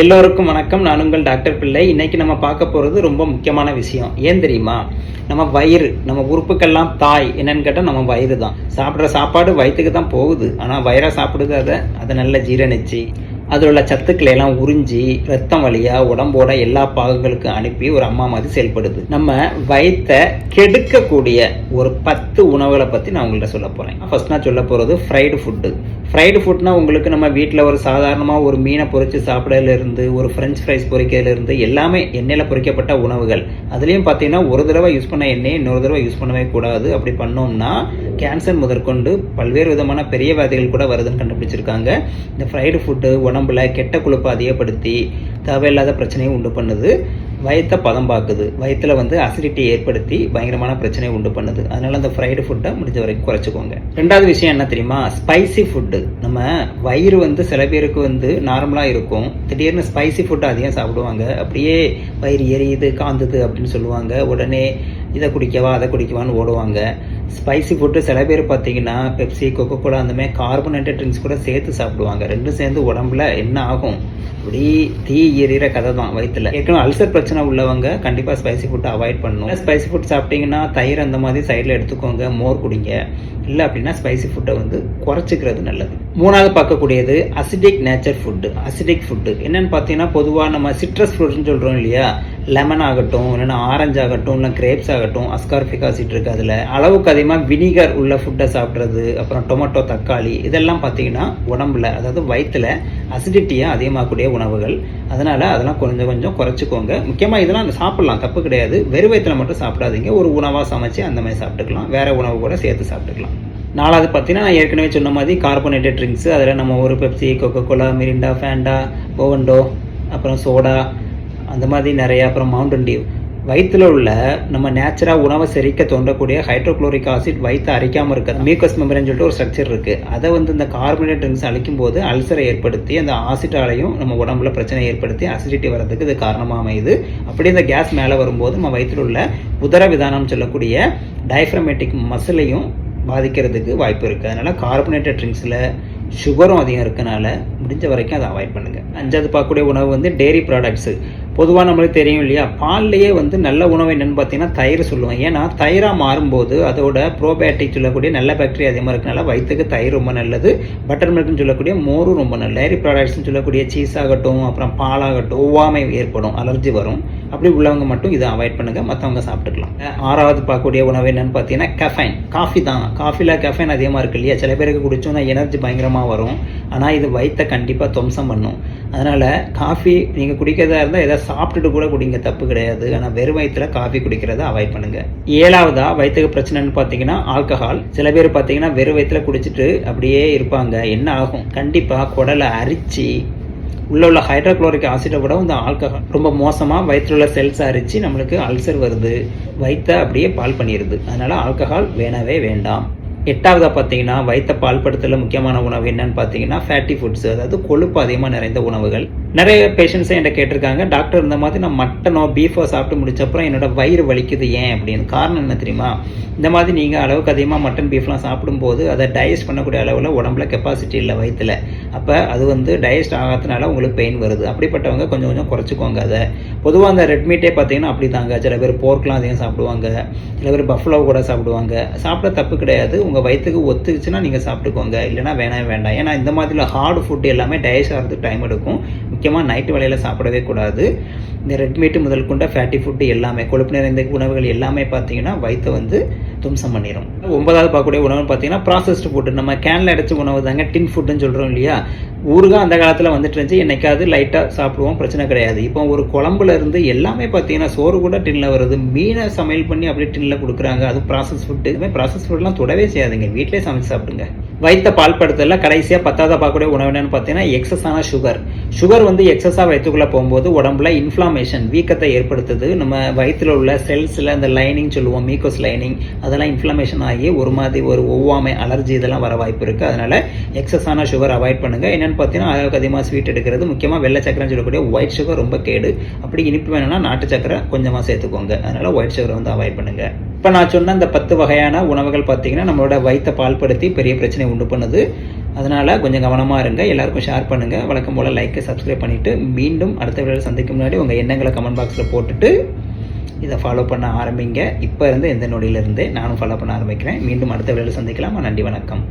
எல்லோருக்கும் வணக்கம். நான் உங்கள் டாக்டர் பிள்ளை. இன்றைக்கி நம்ம பார்க்க போகிறது ரொம்ப முக்கியமான விஷயம். ஏன் தெரியுமா? நம்ம வயிறு நம்ம உறுப்புக்கெல்லாம் தாய் என்னன்னு கேட்டால் நம்ம வயிறு தான் சாப்பிட்ற சாப்பாடு வயிற்றுக்கு தான் போகுது. ஆனால் வயிறாக சாப்பிடுது அதை அதை நல்லா ஜீரணிச்சு அதில் உள்ள சத்துக்களை எல்லாம் உறிஞ்சி ரத்தம் வழியா உடம்போட எல்லா பாகங்களுக்கும் அனுப்பி ஒரு அம்மா மாதிரி செயல்படுது. நம்ம வயத்தை கெடுக்கக்கூடிய ஒரு பத்து உணவுகளை பற்றி நான் உங்கள்கிட்ட சொல்ல போகிறேன் ஃபர்ஸ்ட் நான் சொல்ல போகிறது ஃப்ரைடு ஃபுட்டு ஃப்ரைடு ஃபுட்னா உங்களுக்கு நம்ம வீட்டில் ஒரு சாதாரணமாக ஒரு மீனை பொரிச்சு சாப்பிடலேருந்து ஒரு ஃப்ரெஞ்ச் ஃப்ரைஸ் பொரிக்கிறதுலேருந்து எல்லாமே எண்ணெயில் பொறிக்கப்பட்ட உணவுகள். அதுலேயும் பார்த்தீங்கன்னா ஒரு தடவை யூஸ் பண்ண எண்ணெய் இன்னொரு தடவை யூஸ் பண்ணவே கூடாது. அப்படி பண்ணோம்னா கேன்சர் முதற்கொண்டு பல்வேறு விதமான பெரிய வியாதிகள் கூட வருதுன்னு கண்டுபிடிச்சிருக்காங்க. இந்த ஃப்ரைடு ஃபுட்டு உடம்புல கெட்ட கொழுப்பை அதிகப்படுத்தி தேவையில்லாத பிரச்சனையை உண்டு பண்ணுது. வயிற்றை பதம் பார்க்குது வயத்தில் வந்து அசிடிட்டி ஏற்படுத்தி பயங்கரமான பிரச்சனையை உண்டு பண்ணுது. அதனால அந்த ஃப்ரைடு ஃபுட்டை முடிஞ்ச வரைக்கும் குறைச்சிக்கோங்க. ரெண்டாவது விஷயம் என்ன தெரியுமா? ஸ்பைசி ஃபுட்டு நம்ம வயிறு வந்து சில பேருக்கு வந்து நார்மலாக இருக்கும். திடீர்னு ஸ்பைசி ஃபுட்டு அதிகம் சாப்பிடுவாங்க. அப்படியே வயிறு எரியுது காந்துது அப்படின்னு சொல்லுவாங்க. உடனே இதை குடிக்கவா அதை குடிக்கவான்னு ஓடுவாங்க. ஸ்பைசி ஃபுட்டு சில பேர் பார்த்தீங்கன்னா பெப்சி கொக்கோ கோலா அந்தமாதிரி கார்பனேட்டட் ட்ரிங்க்ஸ் கூட சேர்த்து சாப்பிடுவாங்க. ரெண்டும் சேர்ந்து உடம்புல என்ன ஆகும்? அப்படி தீ எறிகிற கதை தான் வயிற்றுல ஏற்கனவே அல்சர் பிரச்சனை உள்ளவங்க கண்டிப்பாக ஸ்பைசி ஃபுட்டை அவாய்ட் பண்ணணும். ஸ்பைசி ஃபுட் சாப்பிட்டீங்கன்னா தயிர் அந்த மாதிரி சைடில் எடுத்துக்கோங்க மோர் குடிங்க. இல்லை அப்படின்னா ஸ்பைசி ஃபுட்டை வந்து குறைச்சிக்கிறது நல்லது. மூணாவது பார்க்கக்கூடியது acidic nature food acidic food என்னன்னு பார்த்தீங்கன்னா பொதுவாக நம்ம சிட்ரஸ் ஃப்ரூட்னு சொல்கிறோம் இல்லையா? லெமன் ஆகட்டும் இல்லைன்னா ஆரஞ்சு ஆகட்டும் இல்லை கிரேப்ஸ் ஆகட்டும் அஸ்கார்பிக் ஆசிட் இருக்குது அதில். அளவுக்கு அதிகமாக வினிகர் உள்ள ஃபுட்டை சாப்பிட்றது அப்புறம் டொமேட்டோ தக்காளி இதெல்லாம் பார்த்தீங்கன்னா உடம்புல அதாவது வயிற்றுல அசிடிட்டியாக அதிகமாகக்கூடிய உணவுகள். அதனால் அதெல்லாம் கொஞ்சம் கொஞ்சம் குறைச்சிக்கோங்க. முக்கியமாக இதெல்லாம் சாப்பிட்லாம் தப்பு கிடையாது. வெறும் வயிற்றில் மட்டும் சாப்பிடாதீங்க. ஒரு உணவாக சமைச்சு அந்த மாதிரி சாப்பிட்டுக்கலாம். வேறு உணவு கூட சேர்த்து சாப்பிட்டுக்கலாம். நாலாவது பார்த்தீங்கன்னா நான் ஏற்கனவே சொன்ன மாதிரி கார்பனேட்டட் ட்ரிங்க்ஸ் அதில் நம்ம ஒரு Pepsi Coca Cola Mirinda Fanta ஓவண்டோ அப்புறம் சோடா அந்த மாதிரி நிறையா அப்புறம் மவுண்டன் டியூ வயிற்றில் உள்ள நம்ம நேச்சுராக உணவை செரிக்க தோன்றக்கூடிய ஹைட்ரோக்ளோரிக் ஆசிட் வயிற்று அரிக்காமல் இருக்கிறது மியூக்கஸ் மெம்பரன் சொல்லிட்டு ஒரு ஸ்ட்ரக்சர் இருக்குது அதை வந்து இந்த கார்பனேட் ட்ரிங்க்ஸ் அழிக்கும் போது அல்சரை ஏற்படுத்தி அந்த ஆசிட்டாலையும் நம்ம உடம்புல பிரச்சனை ஏற்படுத்தி அசிடிட்டி வரதுக்கு இது காரணமாக அமையுது. அப்படியே இந்த கேஸ் மேலே வரும்போது நம்ம வயிற்றில் உள்ள உதர விதானம் சொல்லக்கூடிய டயஃப்ரமேட்டிக் மசிலையும் பாதிக்கிறதுக்கு வாய்ப்பு இருக்குது அதனால் கார்பனேட்டட் ட்ரிங்க்ஸில் சுகரும் அதிகம் இருக்கனால முடிஞ்ச வரைக்கும் அதை அவாய்ட் பண்ணுங்கள் அஞ்சாவது பார்க்கக்கூடிய உணவு வந்து டெய்ரி ப்ராடக்ட்ஸு பொதுவாக நம்மளுக்கு தெரியும் இல்லையா? பால்லையே வந்து நல்ல உணவு என்னென்னு பார்த்தீங்கன்னா தயிர் சொல்லுவோம் ஏன்னா தயிராக மாறும்போது அதோட ப்ரோபயாட்டிக் சொல்லக்கூடிய நல்ல பாக்டீரியா அதிகமாக இருக்கனால வயிற்றுக்கு தயிர் ரொம்ப நல்லது. பட்டர் மில்க்னு சொல்லக்கூடிய மோரும் ரொம்ப நல்லது. டெய்ரி ப்ராடக்ட்ஸ்னு சொல்லக்கூடிய சீஸ் ஆகட்டும் அப்புறம் பாலாகட்டும் ஒவ்வாமை ஏற்படும் அலர்ஜி வரும். அப்படி உள்ளவங்க மட்டும் இதை அவாய்ட் பண்ணுங்கள் மற்றவங்க சாப்பிட்டுக்கலாம். ஆறாவது பார்க்கக்கூடிய உணவு என்னென்னு பார்த்தீங்கன்னா கஃபைன் காஃபி தான். காஃபியில் கஃபைன் அதிகமாக இருக்கு இல்லையா? சில பேருக்கு குடிச்சோன்னா எனர்ஜி பயங்கரமாக வரும். ஆனால் இது வயிற்றை கண்டிப்பாக துவம்சம் பண்ணும். அதனால் காஃபி நீங்கள் குடிக்கிறதா இருந்தால் எதாவது சாப்பிட்டுட்டு கூட குடிங்க. தப்பு கிடையாது. ஆனால் வெறும் வயிற்றுல காஃபி குடிக்கிறத அவாய்ட் பண்ணுங்கள் ஏழாவதா வயிற்றுக்கு பிரச்சனைன்னு பார்த்தீங்கன்னா ஆல்கஹால் சில பேர் பார்த்தீங்கன்னா வெறும் வயிற்றுல குடிச்சிட்டு அப்படியே இருப்பாங்க. என்ன ஆகும்? கண்டிப்பாக குடலை அரிச்சு உள்ள உள்ள ஹைட்ரோக்ளோரிக் ஆசிடை விட இந்த ஆல்கஹால் ரொம்ப மோசமாக வயிற்றில் உள்ள செல்ஸ் அரிச்சு நம்மளுக்கு அல்சர் வருது. வயிற்றை அப்படியே பால் பண்ணிடுது அதனால் ஆல்கஹால் வேணவே வேண்டாம். எட்டாவதாக பார்த்தீங்கன்னா வயிற்ற பால்படுத்தல முக்கியமான உணவு என்னன்னு பார்த்தீங்கன்னா ஃபேட்டி ஃபுட்ஸ் அதாவது கொழுப்பு அதிகமாக நிறைந்த உணவுகள். நிறைய பேஷண்ட்ஸும் என்கிட்ட கேட்டிருக்காங்க. டாக்டர் இந்த மாதிரி நான் மட்டனோ பீஃபோ சாப்பிட்டு முடிச்சப்பறம் என்னோட வயிறு வலிக்குது ஏன் அப்படின்னு. காரணம் என்ன தெரியுமா? இந்த மாதிரி நீங்கள் அளவுக்கு அதிகமாக மட்டன் பீஃப்லாம் சாப்பிடும்போது அதை டைஜஸ்ட் பண்ணக்கூடிய அளவில் உடம்புல கெப்பாசிட்டி இல்லை வயிற்றில் அப்போ அது வந்து டைஜஸ்ட் ஆகாதனால உங்களுக்கு பெயின் வருது. அப்படிப்பட்டவங்க கொஞ்சம் கொஞ்சம் குறைச்சிக்கோங்க அதை. பொதுவாக அந்த ரெட்மீட்டே பார்த்தீங்கன்னா அப்படி தாங்க சில பேர் போர்க்லாம் அதிகம் சாப்பிடுவாங்க. சில பேர் பஃப்லோ கூட சாப்பிடுவாங்க. சாப்பிட தப்பு கிடையாது. உங்கள் வயிற்றுக்கு ஒத்துக்குச்சுன்னா நீங்கள் சாப்பிட்டுக்கோங்க. இல்லைனா வேணாம் வேண்டாம். ஏன்னா இந்த மாதிரி ஹார்டு ஃபுட் எல்லாமே டைஜஸ்ட் ஆகிறதுக்கு டைம் எடுக்கும். முக்கியமாக நைட்டு வேலையில் சாப்பிடவே கூடாது. இந்த ரெட் மீட்டு முதல் கொண்ட ஃபேட்டி ஃபுட்டு எல்லாமே கொழுப்பு நிறைந்த உணவுகள் எல்லாமே பார்த்தீங்கன்னா வயிற்றை வந்து தும்சம் பண்ணிடும் ஒன்பதாவது பார்க்கக்கூடிய உணவுன்னு பார்த்தீங்கன்னா ப்ராசஸ்டு ஃபுட்டு நம்ம கேனில் அடைச்ச உணவு தாங்க டின் ஃபுட்டுன்னு சொல்கிறோம் இல்லையா? ஊருகா அந்த காலத்தில் வந்துட்டு இருந்துச்சு. என்னைக்காவது லைட்டாக சாப்பிடுவோம் பிரச்சனை கிடையாது. இப்போ ஒரு குழம்புல இருந்து எல்லாமே பார்த்தீங்கன்னா சோறு கூட டின்னில் வருது. மீனை சமையல் பண்ணி அப்படியே டின்னில் கொடுக்குறாங்க. அது ப்ராசஸ் ஃபுட்டு இதுமாதிரி ப்ராசஸ் ஃபுட்லாம் தொடவே செய்யாதுங்க. வீட்டிலே சமைச்சு சாப்பிடுங்க. வைத்த பால் படுத்தல கடைசியாக பத்தாவது பார்க்கக்கூடிய உணவு என்னன்னு பார்த்தீங்கன்னா எக்ஸஸான சுகர் சுகர் வந்து எக்ஸஸாக வயிற்றுக்குள்ளே போகும்போது உடம்புல இன்ஃப்ளாமேஷன் வீக்கத்தை ஏற்படுத்துது. நம்ம வயிற்றில் உள்ள செல்ஸில் அந்த லைனிங் சொல்லுவோம் மீக்கோஸ் லைனிங் அதெல்லாம் இன்ஃப்ளமேஷன் ஆகி ஒரு மாதிரி ஒரு ஒவ்வாமை அலர்ஜி இதெல்லாம் வர வாய்ப்பு இருக்குது அதனால் எக்ஸஸான சுகர் அவாய்ட் பண்ணுங்கள் என்னென்னு பார்த்தீங்கன்னா அளவுக்கு அதிகமாக ஸ்வீட் எடுக்கிறது முக்கியமாக வெள்ளை சக்கரைன்னு சொல்லக்கூடிய ஒயிட் சுகர் ரொம்ப கேடு. அப்படி இனிப்பு வேணும்னா நாட்டு சக்கரை கொஞ்சமாக சேர்த்துக்கோங்க. அதனால் ஒயிட் சுகரை வந்து அவாய்ட் பண்ணுங்கள் இப்போ நான் சொன்ன இந்த பத்து வகையான உணவுகள் பார்த்தீங்கன்னா நம்மளோட வயிற்றை பால்படுத்தி பெரிய பிரச்சனை உண்டு பண்ணுது. அதனால் கொஞ்சம் கவனமாக இருங்க. எல்லாருக்கும் ஷேர் பண்ணுங்கள் வழக்கம் போல் லைக்கை சப்ஸ்கிரைப் பண்ணிவிட்டு மீண்டும் அடுத்த வீடியோவில் சந்திக்கும் முன்னாடி உங்கள் எண்ணங்களை கமெண்ட் பாக்ஸில் போட்டுட்டு இதை ஃபாலோ பண்ண ஆரம்பிங்க. இப்போ இருந்து எந்த நொடியிலிருந்து நானும் ஃபாலோ பண்ண ஆரம்பிக்கிறேன். மீண்டும் அடுத்த வீடியோவில் சந்திக்கலாம்? நன்றி வணக்கம்.